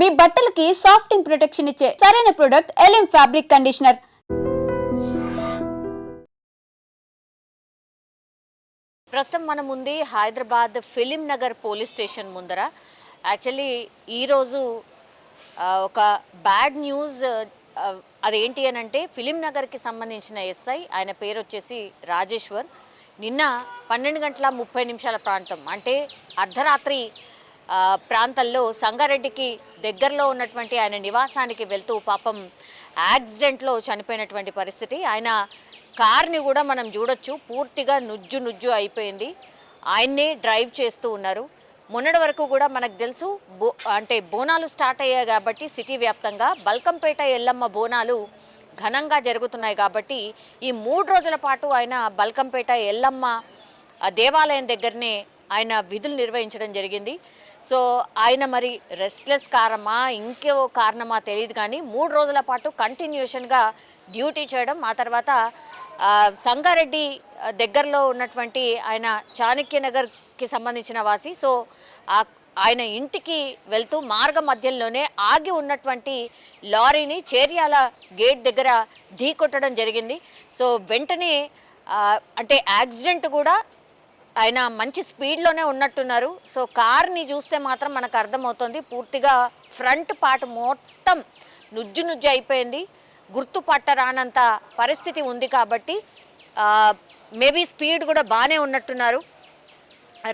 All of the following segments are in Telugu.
మీ బట్టలకి సాఫ్టింగ్ ప్రొటెక్షన్ ఇచ్చే సరైన ప్రొడక్ట్ ఎలిమ్ ఫ్యాబ్రిక్ కండిషనర్ ప్రస్తుతం మనం ఉంది Hyderabad film Nagar police station ముందర. యాక్చువల్లీ ఈరోజు ఒక బ్యాడ్ న్యూస్ అదేంటి అని అంటే ఫిలిం నగర్కి సంబంధించిన ఎస్ఐ ఆయన పేరు వచ్చేసి రాజేశ్వర్. నిన్న పన్నెండు గంటల ముప్పై నిమిషాల ప్రాంతం అంటే అర్ధరాత్రి ప్రాంతంలో సంగారెడ్డికి దగ్గరలో ఉన్నటువంటి ఆయన నివాసానికి వెళ్తూ పాపం యాక్సిడెంట్లో చనిపోయినటువంటి పరిస్థితి. ఆయన కార్ని కూడా మనం చూడొచ్చు. పూర్తిగా నుజ్జు నుజ్జు అయిపోయింది. ఆయన్నే డ్రైవ్ చేస్తూ ఉన్నారు. మొన్నటి వరకు కూడా మనకు తెలుసు బో అంటే బోనాలు స్టార్ట్ అయ్యాయి కాబట్టి సిటీ వ్యాప్తంగా బల్కంపేట ఎల్లమ్మ బోనాలు ఘనంగా జరుగుతున్నాయి కాబట్టి ఈ మూడు రోజుల పాటు ఆయన బల్కంపేట ఎల్లమ్మ దేవాలయం దగ్గరనే ఆయన విధులు నిర్వహించడం జరిగింది. సో ఆయన మరి రెస్ట్లెస్ కారణమా ఇంకో కారణమా తెలియదు కానీ మూడు రోజుల పాటు కంటిన్యూషన్గా డ్యూటీ చేయడం ఆ తర్వాత సంగారెడ్డి దగ్గరలో ఉన్నటువంటి ఆయన చాణక్యనగర్కి సంబంధించిన వాసి. సో ఆయన ఇంటికి వెళ్తూ మార్గ మధ్యంలోనే ఆగి ఉన్నటువంటి లారీని చేర్యాల గేట్ దగ్గర ఢీకొట్టడం జరిగింది. సో వెంటనే అంటే యాక్సిడెంట్ కూడా ఆయన మంచి స్పీడ్లోనే ఉన్నట్టున్నారు. సో కార్ని చూస్తే మాత్రం మనకు అర్థమవుతుంది. పూర్తిగా ఫ్రంట్ పార్ట్ మొత్తం నుజ్జు నుజ్జు అయిపోయింది. గుర్తుపట్టరానంత పరిస్థితి ఉంది కాబట్టి మేబీ స్పీడ్ కూడా బాగానే ఉన్నట్టున్నారు.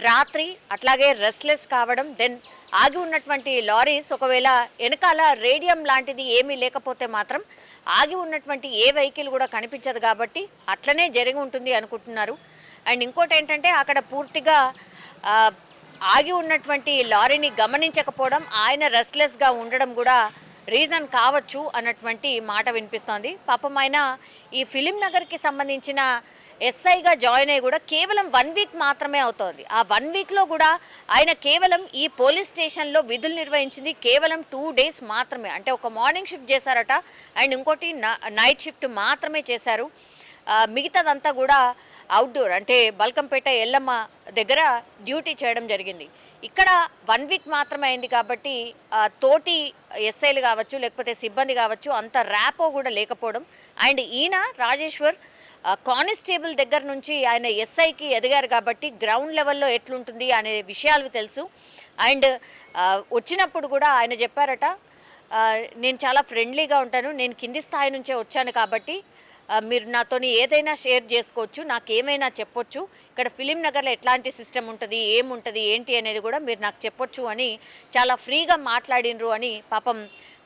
రాత్రి అట్లాగే రెస్ట్లెస్ కావడం దెన్ ఆగి ఉన్నటువంటి లారీస్ ఒకవేళ వెనకాల రేడియం లాంటిది ఏమీ లేకపోతే మాత్రం ఆగి ఉన్నటువంటి ఏ వెహికల్ కూడా కనిపించదు కాబట్టి అట్లనే జరిగి ఉంటుంది అనుకుంటున్నారు. అండ్ ఇంకోటి ఏంటంటే అక్కడ పూర్తిగా ఆగి ఉన్నటువంటి లారీని గమనించకపోవడం ఆయన రెస్ట్లెస్గా ఉండడం కూడా రీజన్ కావచ్చు అన్నటువంటి మాట వినిపిస్తోంది. పాపం ఆయన ఈ ఫిలిం నగర్కి సంబంధించిన ఎస్ఐగా జాయిన్ అయ్యి కూడా కేవలం వన్ వీక్ మాత్రమే అవుతోంది. ఆ వన్ వీక్లో కూడా ఆయన కేవలం ఈ పోలీస్ స్టేషన్లో విధులు నిర్వహించింది కేవలం టూ డేస్ మాత్రమే. అంటే ఒక మార్నింగ్ షిఫ్ట్ చేశారట అండ్ ఇంకోటి నైట్ షిఫ్ట్ మాత్రమే చేశారు. మిగతాదంతా కూడా అవుట్డోర్ అంటే బల్కంపేట ఎల్లమ్మ దగ్గర డ్యూటీ చేయడం జరిగింది. ఇక్కడ వన్ వీక్ మాత్రమే అయింది కాబట్టి తోటి ఎస్ఐలు కావచ్చు లేకపోతే సిబ్బంది కావచ్చు అంత ర్యాపో కూడా లేకపోవడం. అండ్ ఈయన రాజేశ్వర్ కానిస్టేబుల్ దగ్గర నుంచి ఆయన ఎస్ఐకి ఎదిగారు కాబట్టి గ్రౌండ్ లెవెల్లో ఎట్లుంటుంది అనే విషయాలు తెలుసు. అండ్ వచ్చినప్పుడు కూడా ఆయన చెప్పారట నేను చాలా ఫ్రెండ్లీగా ఉంటాను నేను కింది స్థాయి నుంచే వచ్చాను కాబట్టి మీరు నాతోని ఏదైనా షేర్ చేసుకోవచ్చు నాకు ఏమైనా చెప్పొచ్చు. ఇక్కడ ఫిలిం నగర్లో ఎట్లాంటి సిస్టమ్ ఉంటుంది ఏముంటుంది ఏంటి అనేది కూడా మీరు నాకు చెప్పొచ్చు అని చాలా ఫ్రీగా మాట్లాడినరు అని పాపం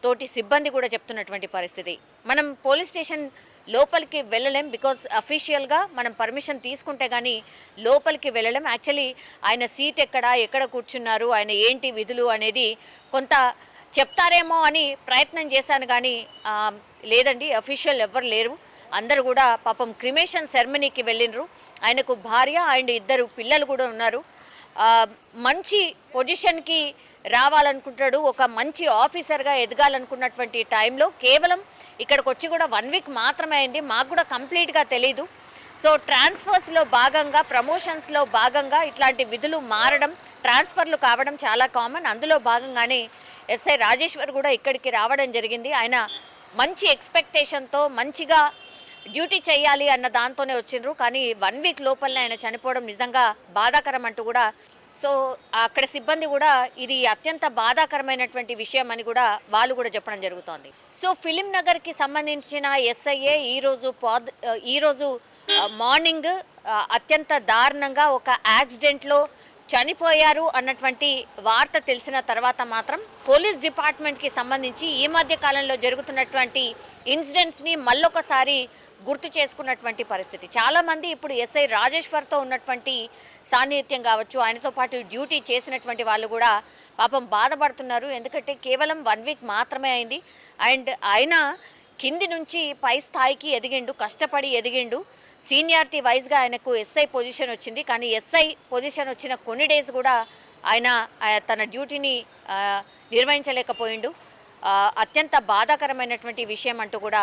తోటి సిబ్బంది కూడా చెప్తున్నటువంటి పరిస్థితి. మనం పోలీస్ స్టేషన్ లోపలికి వెళ్ళలేం బికాస్ అఫీషియల్గా మనం పర్మిషన్ తీసుకుంటే కానీ లోపలికి వెళ్ళలేం. యాక్చువల్లీ ఆయన సీట్ ఎక్కడ ఎక్కడ కూర్చున్నారు ఆయన ఏంటి విధులు అనేది కొంత చెప్తారేమో అని ప్రయత్నం చేశాను కానీ లేదండి అఫీషియల్ ఎవ్వరు లేరు. అందరూ కూడా పాపం క్రిమేషన్ సెరమనీకి వెళ్ళినరు ఆయనకు భార్య అండ్ ఇద్దరు పిల్లలు కూడా ఉన్నారు. మంచి పొజిషన్కి రావాలనుకుంటాడు. ఒక మంచి ఆఫీసర్గా ఎదగాలనుకున్నటువంటి టైంలో కేవలం ఇక్కడికి వచ్చి కూడా వన్ వీక్ మాత్రమే అయింది. మాకు కూడా కంప్లీట్గా తెలీదు. సో ట్రాన్స్ఫర్స్లో భాగంగా ప్రమోషన్స్లో భాగంగా ఇట్లాంటి విధులు మారడం ట్రాన్స్ఫర్లు కావడం చాలా కామన్. అందులో భాగంగానే ఎస్ఐ రాజేశ్వర్ కూడా ఇక్కడికి రావడం జరిగింది. ఆయన మంచి ఎక్స్పెక్టేషన్తో మంచిగా డ్యూటీ చేయాలి అన్న దాంతోనే వచ్చిండ్రు. కానీ వన్ వీక్ లోపలనే ఆయన చనిపోవడం నిజంగా బాధాకరం అంటూ కూడా సో అక్కడ సిబ్బంది కూడా ఇది అత్యంత బాధాకరమైనటువంటి విషయం అని కూడా వాళ్ళు కూడా చెప్పడం జరుగుతోంది. సో ఫిలిం నగర్కి సంబంధించిన ఎస్ఐఏ ఈరోజు పాద్ ఈరోజు మార్నింగ్ అత్యంత దారుణంగా ఒక యాక్సిడెంట్లో చనిపోయారు అన్నటువంటి వార్త తెలిసిన తర్వాత మాత్రం పోలీస్ డిపార్ట్మెంట్కి సంబంధించి ఈ మధ్య కాలంలో జరుగుతున్నటువంటి ఇన్సిడెంట్స్ని మళ్ళొకసారి గుర్తు చేసుకున్నటువంటి పరిస్థితి. చాలామంది ఇప్పుడు ఎస్ఐ రాజేశ్వర్తో ఉన్నటువంటి సాన్నిహిత్యం కావచ్చు ఆయనతో పాటు డ్యూటీ చేసినటువంటి వాళ్ళు కూడా పాపం బాధపడుతున్నారు. ఎందుకంటే కేవలం వన్ వీక్ మాత్రమే అయింది. అండ్ ఆయన కింది నుంచి పై స్థాయికి ఎదిగిండు కష్టపడి ఎదిగిండు. సీనియారిటీ వైజ్గా ఆయనకు ఎస్ఐ పొజిషన్ వచ్చింది. కానీ ఎస్ఐ పొజిషన్ వచ్చిన కొన్ని డేస్ కూడా ఆయన తన డ్యూటీని నిర్వహించలేకపోయిండు. అత్యంత బాధాకరమైనటువంటి విషయం అంటూ కూడా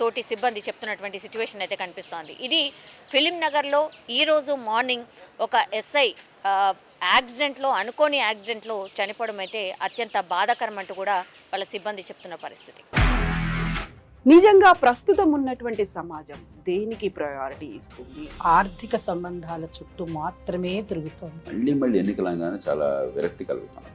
తోటి సిబ్బంది చెప్తున్నటువంటి సిచ్యువేషన్ అయితే కనిపిస్తోంది. ఇది ఫిలిం నగర్లో ఈరోజు మార్నింగ్ ఒక ఎస్ఐ యాక్సిడెంట్లో అనుకోని యాక్సిడెంట్లో చనిపోవడం అయితే అత్యంత బాధాకరం అంటూ కూడా వాళ్ళ సిబ్బంది చెప్తున్న పరిస్థితి. నిజంగా ప్రస్తుతం ఉన్నటువంటి సమాజం దేనికి ప్రయారిటీ ఇస్తుంది? ఆర్థిక సంబంధాల చుట్టూ మాత్రమే తిరుగుతోంది. మళ్ళీ మళ్ళీ ఎన్నికలంగానే చాలా విరక్తి కలుగుతాను